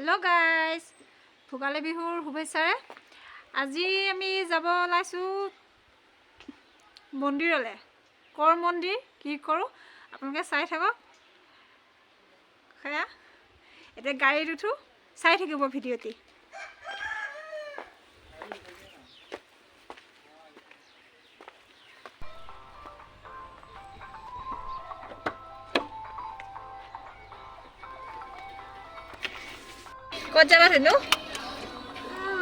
Hello guys Bhogali বিহুৰ শুভেচ্ছাৰে আজি আমি যাব ওলাইছোঁ মন্দিৰলৈ। কৰ মন্দিৰ? কি কৰোঁ? আপোনালোকে চাই থাকক। সেয়া। এতিয়া গাড়ীত উঠোঁ। চাই থাকিব ভিডিঅ'টি। ক'ত যাবা ধুনু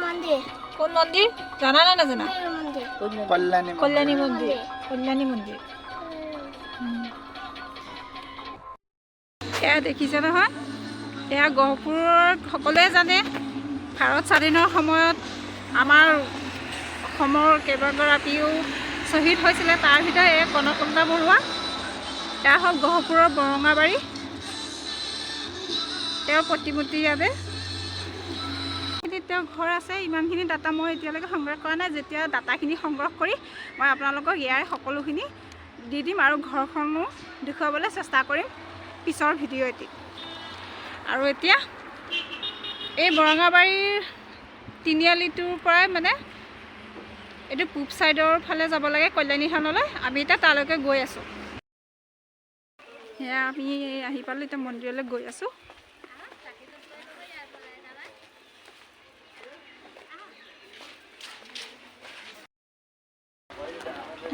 মন্দিৰ। কোন মন্দিৰ? জানা নে নাজানা? কল্যাণী কল্যাণী মন্দিৰ কল্যাণী মন্দিৰ। এয়া দেখিছে নহয়? এয়া গহপুৰৰ সকলোৱে জানে। ভাৰত স্বাধীনৰ সময়ত আমাৰ অসমৰ কেইবাগৰাকীও শ্বহীদ হৈছিলে। তাৰ ভিতৰত এই কনকলতা বৰুৱা। এয়া হ'ল গহপুৰৰ বৰঙাবাৰী। তেওঁৰ প্ৰতিমূৰ্তি ইয়াতে। তেওঁৰ ঘৰ আছে ইমানখিনি ডাটা মই এতিয়ালৈকে সংগ্ৰহ কৰা নাই। যেতিয়া ডাটাখিনি সংগ্ৰহ কৰি মই আপোনালোকক ইয়াৰ সকলোখিনি দি দিম আৰু ঘৰখনো দেখুৱাবলৈ চেষ্টা কৰিম পিছৰ ভিডিঅ' এটি আৰু এতিয়া এই বৰঙাবাৰীৰ তিনিআলিটোৰ পৰাই মানে এইটো পূব ছাইডৰ ফালে যাব লাগে কল্যাণী থানলৈ আমি এতিয়া তালৈকে গৈ আছোঁ। সেয়া আমি আহি পালোঁ এতিয়া মন্দিৰলৈ গৈ আছোঁ।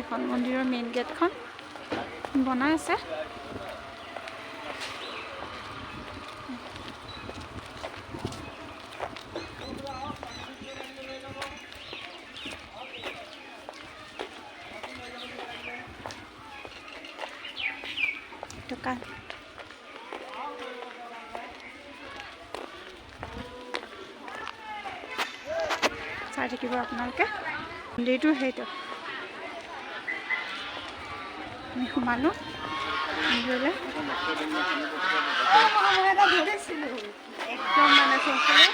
এখন মন্দিৰৰ মেইন গেটখন বনাই আছে। চাই থাকিব আপোনালোকে। মন্দিৰটো সেইটো। আমি সোমালোঁ মন্দিৰলৈ একদম মানে চোনকালে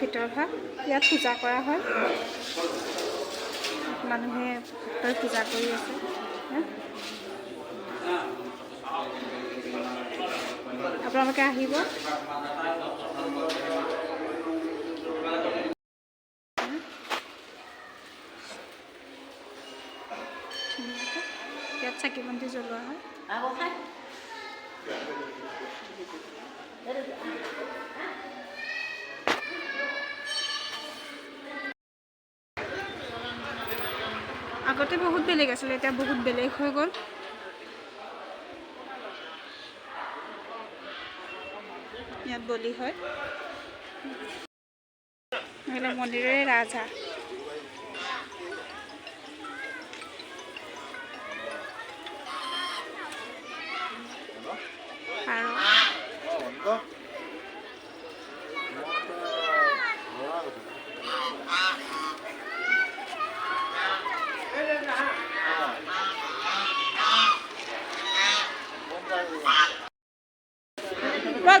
ভিতৰ ভাগ ইয়াত পূজা কৰা হয়। মানুহে ভক্তই পূজা কৰি আছে? আপোনালোকে আহিব? ইয়াত চাকি বন্তি জ্বলোৱা হয়। আগতে বহুত বেলেগ আছিলে এতিয়া বহুত বেলেগ হৈ গ'ল। ইয়াত বলি হয়। মন্দিৰৰে ৰাজহাঁহ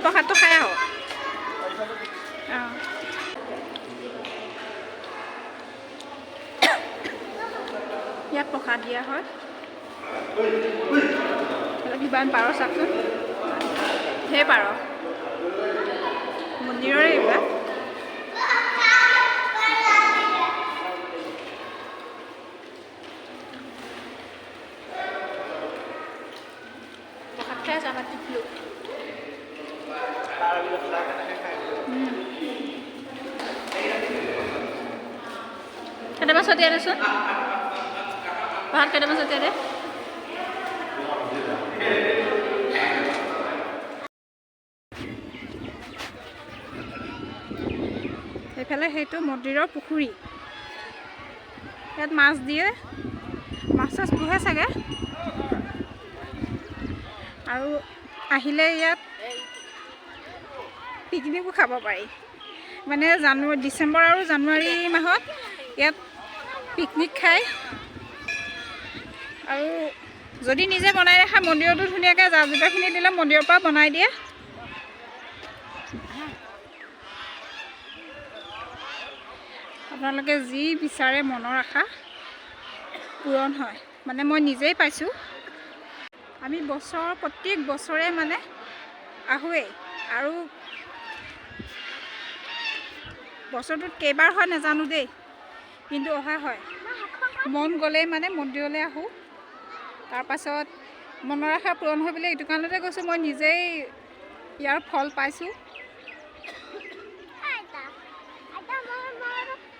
বল প্ৰসাদটো খাই আহক অঁ ইয়াত প্ৰসাদ দিয়া হয় এইবিলাক কিমান পাৰ চাওকচোন ধেৰ পাৰ মন্দিৰৰে এইবিলাক প্ৰসাদ খাই আছে আমাৰ টিপলো কেইটামান ছটিয়াই দেচোন ভাত কেইটামান ছটিয়াই দে সেইফালে সেইটো মন্দিৰৰ পুখুৰী। ইয়াত মাছ দিয়ে। মাছ চাছ পোহে চাগে। আৰু আহিলে ইয়াত পিকনিকো খাব পাৰি। মানে জানুৱাৰী ডিচেম্বৰ আৰু জানুৱাৰী মাহত ইয়াত পিকনিক খায়। আৰু যদি নিজে বনাই ৰাখা মন্দিৰতো ধুনীয়াকৈ জা যোগাৰখিনি দিলে মন্দিৰৰ পৰা বনাই দিয়ে। আপোনালোকে যি বিচাৰে মনৰ আশা পূৰণ হয়। মানে মই নিজেই পাইছোঁ। আমি বছৰ প্ৰত্যেক বছৰে মানে আহোঁৱেই। আৰু বছৰটোত কেইবাৰ হয় নাজানো দেই কিন্তু অহা হয়। মন গ'লেই মানে মন্দিৰলৈ আহোঁ। তাৰপাছত মনৰ আশা পূৰণ হৈ পেলাই এইটো কাৰণতে গৈছোঁ মই নিজেই ইয়াৰ ফল পাইছোঁ।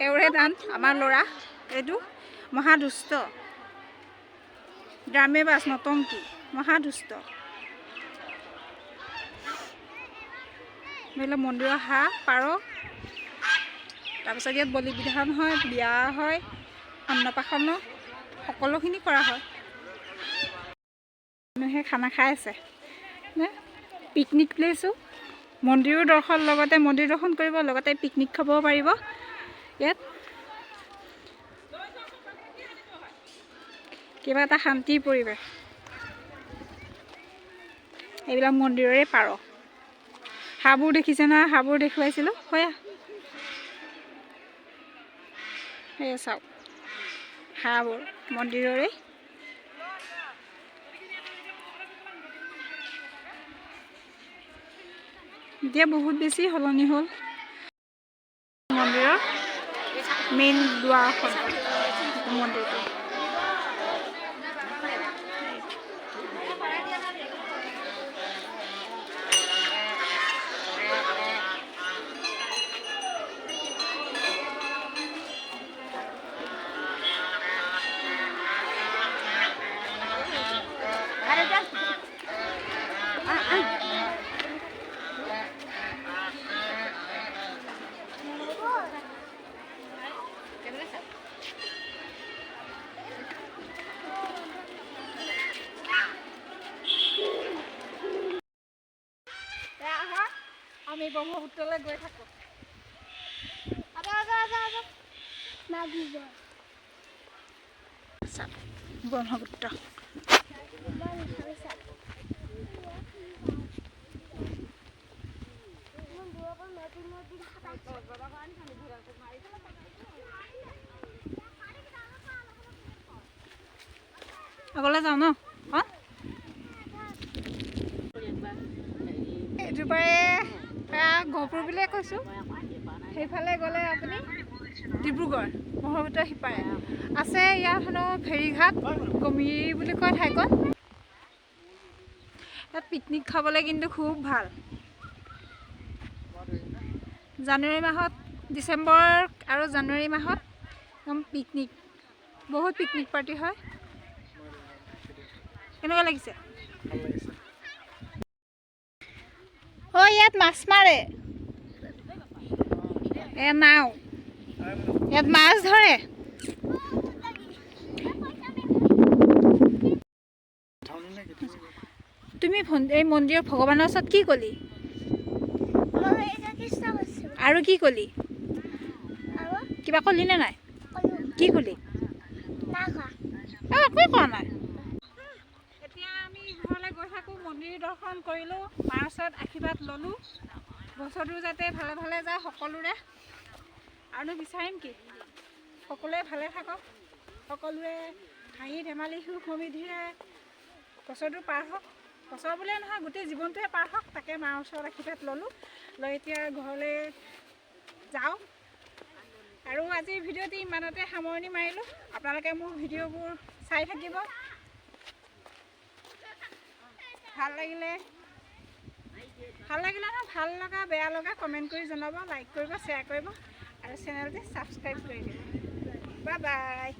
এওৰে দান আমাৰ ল'ৰা এইটো মহাদুষ্ট। ড্ৰামে বাছ নতংকী মহাদুষ্ট। ধৰি লওক মন্দিৰৰ হাঁহ পাৰ তাৰপিছত ইয়াত বলি বিধান হয় বিয়া হয় অন্নপ্ৰাশন সকলোখিনি কৰা হয়। মানুহে খানা খাই আছে। নে? পিকনিক প্লেচো মন্দিৰো দৰ্শন লগতে মন্দিৰ দৰ্শন কৰিব লগতে পিকনিক খাব পাৰিব। ইয়াত কিবা এটা শান্তিৰ পৰিৱেশ। এইবিলাক মন্দিৰৰে পাৰ। হাঁহবোৰ দেখিছে নহয় হাঁহবোৰ দেখুৱাইছিলোঁ। হয় সেয়ে চাওক। হাঁহবোৰ মন্দিৰৰে। এতিয়া বহুত বেছি সলনি হ'ল। মন্দিৰৰ মেইন দুৱাৰখন মন্দিৰটো। ব্ৰহ্মপুত্ৰলৈ গৈ থাকোঁ। ব্ৰহ্মপুত্ৰ আগলৈ যাওঁ ন? এয়া গহপুৰ বুলিয়ে কৈছোঁ। সেইফালে গ'লে আপুনি ডিব্ৰুগড় ব্ৰহ্মপুত্ৰ সিপাৰে। আছে ইয়াত হেনো ফেৰীঘাট গমিৰি বুলি কয় ঠাইকণ। ইয়াত পিকনিক খাবলৈ কিন্তু খুব ভাল। জানুৱাৰী মাহত ডিচেম্বৰ আৰু জানুৱাৰী মাহত একদম পিকনিক বহুত পিকনিক পাৰ্টি হয়। কেনেকুৱা লাগিছে। অ ইয়াত মাছ মাৰে। এ নাও। ইয়াত মাছ ধৰে। তুমি এই মন্দিৰৰ ভগৱানৰ ওচৰত কি কলি? আৰু কি কলি? কিবা কলি নে নাই? কি কলি? অঁ একোৱে কোৱা নাই। এতিয়া আমি ঘৰলৈ গৈ থাকোঁ মন্দিৰ দৰ্শন কৰিলোঁ মাৰ ওচৰত আশীৰ্বাদ ল'লোঁ। বছৰটো যাতে ভালে ভালে যায় সকলোৰে। আৰুনো বিচাৰিম কি? সকলোৱে ভালে থাকক। সকলোৱে হাঁহি ধেমালি সুখ সমৃদ্ধিৰে বছৰটো পাৰ হওক। বছৰ বুলিয়ে নহয় গোটেই জীৱনটোৱে পাৰ হওক। তাকে মাৰ ওচৰত আশীৰ্বাদ ল'লোঁ। লৈ এতিয়া ঘৰলৈ যাওঁ। আৰু আজিৰ ভিডিঅ'টি ইমানতে সামৰণি মাৰিলোঁ। আপোনালোকে মোৰ ভিডিঅ'বোৰ চাই থাকিব। ভাল লাগিলে। ভালো লাগিলে নহয় ভালো লগা, বেয়া লগা কমেণ্ট কৰি জনাব লাইক কৰিব শ্বেয়াৰ কৰিব আৰু চেনেলটো ছাবস্ক্ৰাইব কৰি দিব। Bye bye